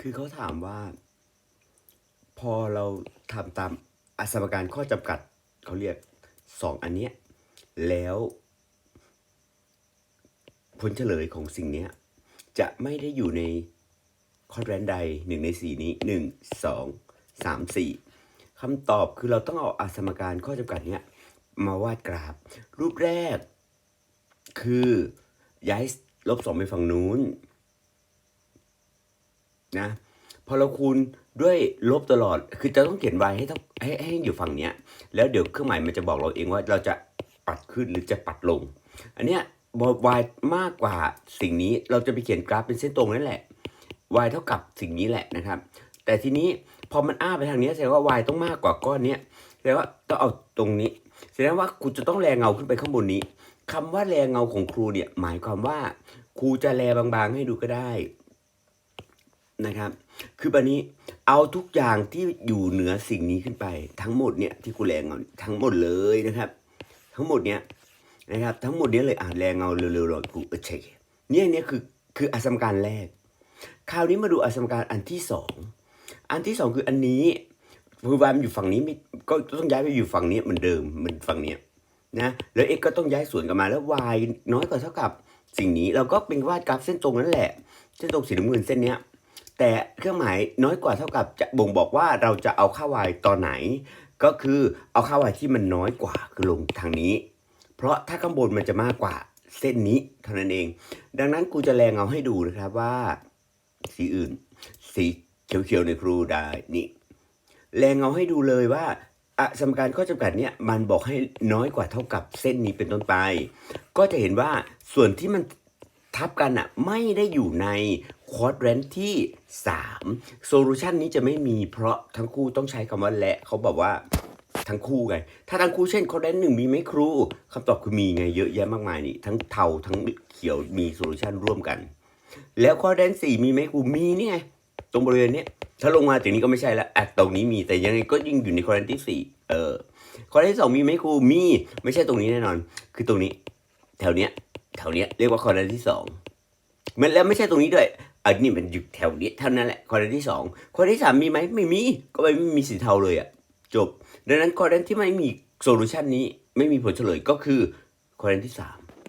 คือเขาถามว่า พอเราทำตามอสมการข้อจำกัดเขาเรียกสองอันเนี้ยแล้วผลเฉลยของสิ่งเนี้ยจะไม่ได้อยู่ในคอร์แรนใดหนึ่งในสี่นี้หนึ่งสองสามสี่คำตอบคือเราต้องเอาอสมการข้อจำกัดเนี้ยมาวาดกราฟ รูปแรกคือย้ายลบสองไปฝั่งนู้น นะ พอเราคูณด้วยลบตลอด คือจะต้องเขียน y ให้ต้องให้ให้อยู่ฝั่งเนี้ย แล้วเดี๋ยวเครื่องหมายมันจะบอกเราเองว่าเราจะปัดขึ้นหรือจะปัดลง อันเนี้ยบอ y มากกว่าสิ่งนี้เราจะไปเขียนกราฟเป็นเส้นตรงนั่นแหละ y เท่ากับสิ่งนี้แหละนะครับ แต่ทีนี้พอมันอ้าไปทางนี้แสดงว่า y ต้องมากกว่าก้อนเนี้ยแสดงว่าต้องเอาตรงนี้แสดงว่าครูจะต้องแรงเงาขึ้นไปข้างบนนี้คำว่าแรงเงาของครูเนี่ยหมายความว่าครูจะแลบางๆให้ดูก็ได้ นะครับ คือแบบนี้เอาทุกอย่างที่อยู่เหนือสิ่งนี้ขึ้นไป ทั้งหมดเนี่ยที่กูแรงเงาทั้งหมดเลยนะครับ ทั้งหมดเนี่ยนะครับ ทั้งหมดเนี้ยเลยอ่านแรงเงาเร็วๆหน่อยกูเออเช็คเนี่ยเนี่ยคือคืออสมการแรก คราวนี้มาดูอสมการอันที่สองอันที่สองคืออันนี้คือวามันอยู่ฝั่งนี้ไม่ก็ต้องย้ายไปอยู่ฝั่งนี้เหมือนเดิมเหมือนฝั่งเนี้ยนะแล้ว x ก็ต้องย้ายส่วนกลับมาแล้ว y น้อยกว่าเท่ากับสิ่งนี้เราก็เป็นวาดกราฟเส้นตรงนั่นแหละ เส้นตรงสีน้ำเงินเส้นเนี้ย แต่เครื่องหมายน้อยกว่าเท่ากับจะบ่งบอกว่าเราจะเอาค่า y ตอนไหน ก็คือเอาค่า y ที่มันน้อยกว่าคือลงทางนี้ เพราะถ้าข้างบนมันจะมากกว่าเส้นนี้เท่านั้นเอง ดังนั้นกูจะแรงเอาให้ดูนะครับว่า สีอื่น สีเขียวๆในครูได้นี่แรงเอาให้ดูเลยว่าอะสมการข้อจำกัดเนี่ยมันบอกให้น้อยกว่าเท่ากับเส้นนี้เป็นต้นไป ก็จะเห็นว่าส่วนที่มันทับกันอะไม่ได้อยู่ใน ควอดแรนที่ 3 โซลูชันนี้จะไม่มีเพราะทั้งคู่ต้องใช้คำว่าและเขาบอกว่าทั้งคู่ไง ถ้าทั้งคู่เช่นควอดแรนหนึ่งมีไหมครูคำตอบคือมีไงเยอะแยะมากมายนี่ ทั้งเทาทั้งเขียวมีโซลูชันร่วมกัน แล้วควอดแรนสี่มีไหมครูมีนี่ไง ตรงบริเวณนี้ถ้าลงมาถึงนี้ก็ไม่ใช่แล้วอะตรงนี้มีแต่ยังไงก็ยิ่งอยู่ในควอดแรนที่สี่เออคอดแรนที่สองมีไหมครูมีไม่ใช่ตรงนี้แน่นอน คือตรงนี้ แถวเนี้ยแถวเนี้ยเรียกว่าคอร์เนที่สองมันแล้วไม่ใช่ตรงนี้ด้วย อันนี้มันอยู่แถวนี้เท่านั้นแหละข้อร์เนที่สองข้อที่สามมีไหมไม่มีก็ไม่มีสีเทาเลยอะจบ ดังนั้นข้อร์เนที่ไม่มีโซลูชันนี้ไม่มีผลเฉลยก็คือข้อร์เนที่สาม